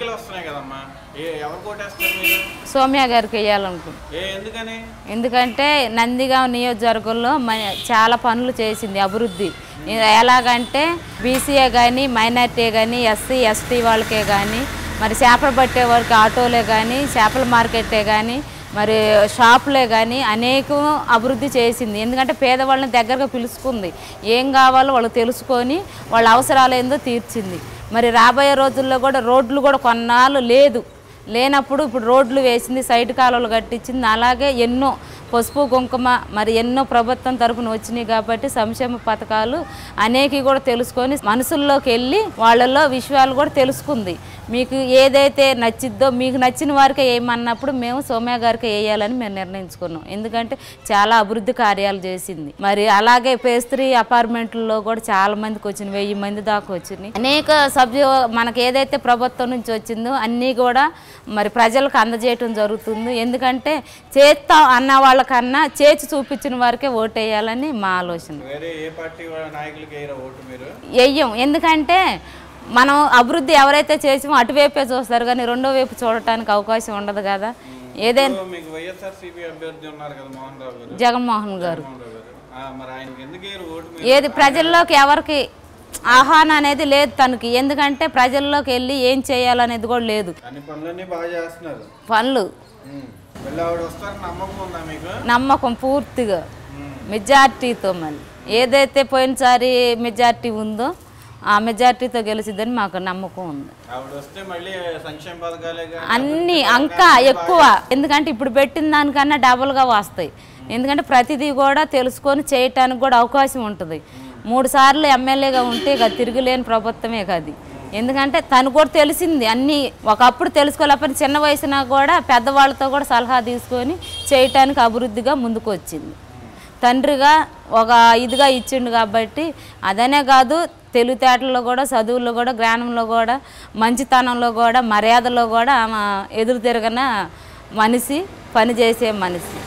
ఎన్నికలు వస్తున్నాయి కదమ్మా? సోమ్య గారికి వేయాలనుకుంటున్నాను ఎందుకంటే నందిగాం నియోజకవర్గంలో మ చాలా పనులు చేసింది అభివృద్ధి. ఎలాగంటే బీసీఏ కానీ మైనార్టీ కానీ ఎస్సీ ఎస్టీ వాళ్ళకే కానీ మరి చేపలు పట్టే వాళ్ళకి ఆటోలే కానీ చేపల మార్కెటే కానీ మరి షాపులే కానీ అనేకం అభివృద్ధి చేసింది. ఎందుకంటే పేదవాళ్ళని దగ్గరగా పిలుచుకుంది. ఏం కావాలో వాళ్ళు తెలుసుకొని వాళ్ళ అవసరాలు ఏందో తీర్చింది. మరి రాబోయే రోజుల్లో కూడా రోడ్లు కూడా కొన్నాళ్ళు లేదు. లేనప్పుడు ఇప్పుడు రోడ్లు వేసింది సైడ్ కాలువలు కట్టించింది అలాగే ఎన్నో పసుపు కుంకుమ మరి ఎన్నో ప్రభుత్వం తరపున వచ్చినాయి కాబట్టి సంక్షేమ పథకాలు అనేక కూడా తెలుసుకొని మనసుల్లోకి వెళ్ళి వాళ్ళల్లో విషయాలు కూడా తెలుసుకుంది. మీకు ఏదైతే నచ్చిద్దో మీకు నచ్చిన వారికే వేయమన్నప్పుడు మేము సోమ్య గారికి వేయాలని మేము నిర్ణయించుకున్నాం. ఎందుకంటే చాలా అభివృద్ధి కార్యాలు చేసింది. మరి అలాగే పేస్త్రీ అపార్ట్మెంట్లో కూడా చాలా మందికి వచ్చింది వెయ్యి మంది దాకా వచ్చినాయి. అనేక సభ్యు మనకి ఏదైతే ప్రభుత్వం నుంచి వచ్చిందో అన్నీ కూడా మరి ప్రజలకు అందజేయటం జరుగుతుంది. ఎందుకంటే చేస్తాం అన్న వాళ్ళకన్నా చేసి చూపించిన వారికే ఓటేయాలని మా ఆలోచన. వెయ్యం ఎందుకంటే మనం అభివృద్ధి ఎవరైతే చేసామో అటువైపే చూస్తారు కానీ రెండో వైపు చూడటానికి అవకాశం ఉండదు కదా. ఏదైనా జగన్మోహన్ గారు. ఏది ప్రజల్లోకి ఎవరికి ఆహ్వానం అనేది లేదు తనకి. ఎందుకంటే ప్రజల్లోకి వెళ్ళి ఏం చేయాలనేది కూడా లేదు. పనులు. నమ్మకం పూర్తిగా. మెజార్టీతో మళ్ళీ. ఏదైతే పోయినసారి మెజార్టీ ఉందో ఆ మెజార్టీతో గెలిచిద్దని మాకు నమ్మకం ఉంది. అన్నీ ఇంకా ఎక్కువ. ఎందుకంటే ఇప్పుడు పెట్టిన దానికన్నా డబుల్గా వస్తాయి. ఎందుకంటే ప్రతిదీ కూడా తెలుసుకొని చేయటానికి కూడా అవకాశం ఉంటుంది. మూడు సార్లు ఎమ్మెల్యేగా ఉంటే ఇక తిరగలేని ప్రభుత్వమే కాదు ఎందుకంటే తను కూడా తెలిసింది అన్నీ ఒకప్పుడు తెలుసుకోలేకపోయిన చిన్న వయసున కూడా పెద్దవాళ్ళతో కూడా సలహా తీసుకొని చేయటానికి అభివృద్ధిగా ముందుకు వచ్చింది తండ్రిగా ఒక ఇదిగా ఇచ్చిండు కాబట్టి అదనే కాదు తెలివితేటల్లో కూడా చదువుల్లో కూడా జ్ఞానంలో కూడా మంచితనంలో కూడా మర్యాదలో కూడా ఆమె ఎదురు తిరగన మనిషి పనిచేసే మనిషి.